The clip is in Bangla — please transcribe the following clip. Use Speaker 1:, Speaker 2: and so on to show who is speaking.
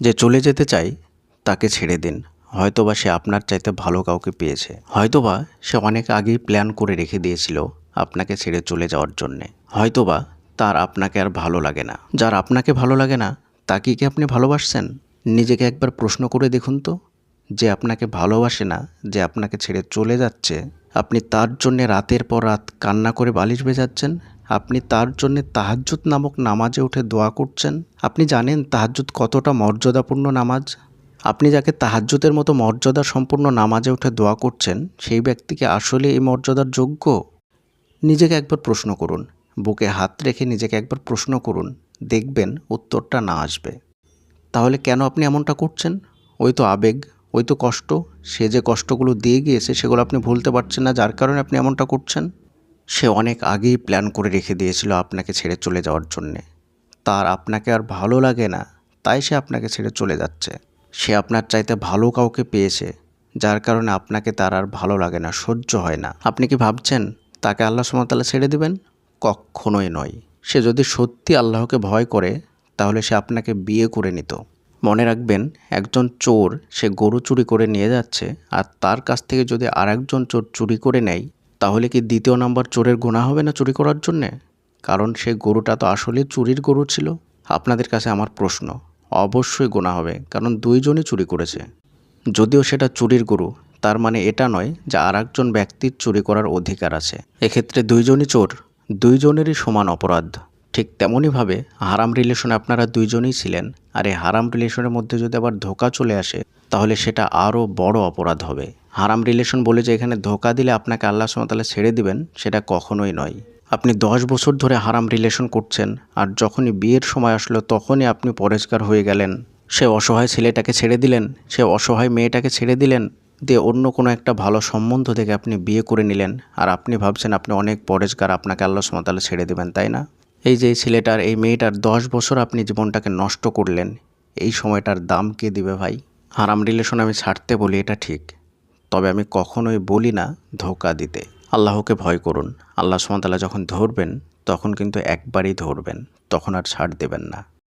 Speaker 1: যে চলে যেতে চাই, তাকে ছেড়ে দিন। হয়তোবা সে আপনার চাইতে ভালো কাউকে পেয়েছে। হয়তোবা সে অনেক আগেই প্ল্যান করে রেখে দিয়েছিল আপনাকে ছেড়ে চলে যাওয়ার জন্যে। হয়তোবা তার আপনাকে আর ভালো লাগে না। যার আপনাকে ভালো লাগে না তাকে কি আপনি ভালোবাসছেন? নিজেকে একবার প্রশ্ন করে দেখুন তো। যে আপনাকে ভালোবাসে না, যে আপনাকে ছেড়ে চলে যাচ্ছে, আপনি তার জন্যে রাতের পর রাত কান্না করে বালিশ ভেজাচ্ছেন আপনি তার জন্যে তাহাজ্জুদ নামক নামাজে উঠে দোয়া করছেন। আপনি জানেন তাহাজ্জুদ কতটা মর্যাদাপূর্ণ নামাজ। আপনি যাকে তাহাজ্জুদের মতো মর্যাদা সম্পূর্ণ নামাজে উঠে দোয়া করছেন, সেই ব্যক্তিকে আসলে এই মর্যাদার যোগ্য? নিজেকে একবার প্রশ্ন করুন। বুকে হাত রেখে নিজেকে একবার প্রশ্ন করুন। দেখবেন উত্তরটা না আসবে। তাহলে কেন আপনি এমনটা করছেন? ওই তো আবেগ, ওই তো কষ্ট। সে যে কষ্টগুলো দিয়ে গিয়েছে, সেগুলো আপনি ভুলতে পারছেন না, যার কারণে আপনি এমনটা করছেন। সে অনেক আগেই প্ল্যান করে রেখে দিয়েছিল আপনাকে ছেড়ে চলে যাওয়ার জন্যে। তার আপনাকে আর ভালো লাগে না, তাই সে আপনাকে ছেড়ে চলে যাচ্ছে। সে আপনার চাইতে ভালো কাউকে পেয়েছে, যার কারণে আপনাকে তার আর ভালো লাগে না, সহ্য হয় না। আপনি কি ভাবছেন, তাকে আল্লাহ সুমতাল্লাহ ছেড়ে দিবেন? কখনোই নয়। সে যদি সত্যি আল্লাহকে ভয় করে, তাহলে সে আপনাকে বিয়ে করে নিত। মনে রাখবেন, একজন চোর সে গরু চুরি করে নিয়ে যাচ্ছে, আর তার কাছ থেকে যদি আর একজন চোর চুরি করে নেয় তাহলে কি দ্বিতীয় নাম্বার চোরের গোনা হবে না চুরি করার জন্যে? কারণ সে গরুটা তো আসলে চুরির গরু ছিল। আপনাদের কাছে আমার প্রশ্ন, অবশ্যই গোনা হবে, কারণ দুইজনই চুরি করেছে। যদিও সেটা চুরির গরু, তার মানে এটা নয় যে আর একজন ব্যক্তির চুরি করার অধিকার আছে। এক্ষেত্রে দুইজনই চোর, দুইজনেরই সমান অপরাধ। ঠিক তেমনইভাবে হারাম রিলেশনে আপনারা দুইজনই ছিলেন, আর এই হারাম রিলেশনের মধ্যে যদি আবার ধোকা চলে আসে, তাহলে সেটা আরও বড় অপরাধ হবে। হারাম রিলেশন বলে যে এখানে ধোকা দিলে আপনাকে আল্লাহ সুমতালে ছেড়ে দিবেন, সেটা কখনোই নয়। আপনি দশ বছর ধরে হারাম রিলেশন করছেন আর যখনই বিয়ের সময় আসলো তখনই আপনি পরেজগার হয়ে গেলেন। সে অসহায় ছেলেটাকে ছেড়ে দিলেন, সে অসহায় মেয়েটাকে ছেড়ে দিলেন, দিয়ে অন্য কোনো একটা ভালো সম্বন্ধ থেকে আপনি বিয়ে করে নিলেন, আর আপনি ভাবছেন আপনি অনেক পরেজগার আপনাকে আল্লাহ সুমতালে ছেড়ে দেবেন, তাই না? এই যে ছেলেটার, এই মেয়েটার দশ বছর আপনি জীবনটাকে নষ্ট করলেন, এই সময়টার দাম কে দিবে ভাই? হারাম রিলেশন আমি ছাড়তে বলি, এটা ঠিক। তবে আমি কখনোই বলি না ধোকা দিতে। আল্লাহকে ভয় করুন। আল্লাহ সুমতাল্লাহ যখন ধরবেন, তখন কিন্তু একবারই ধরবেন, তখন আর ছাড় দেবেন না।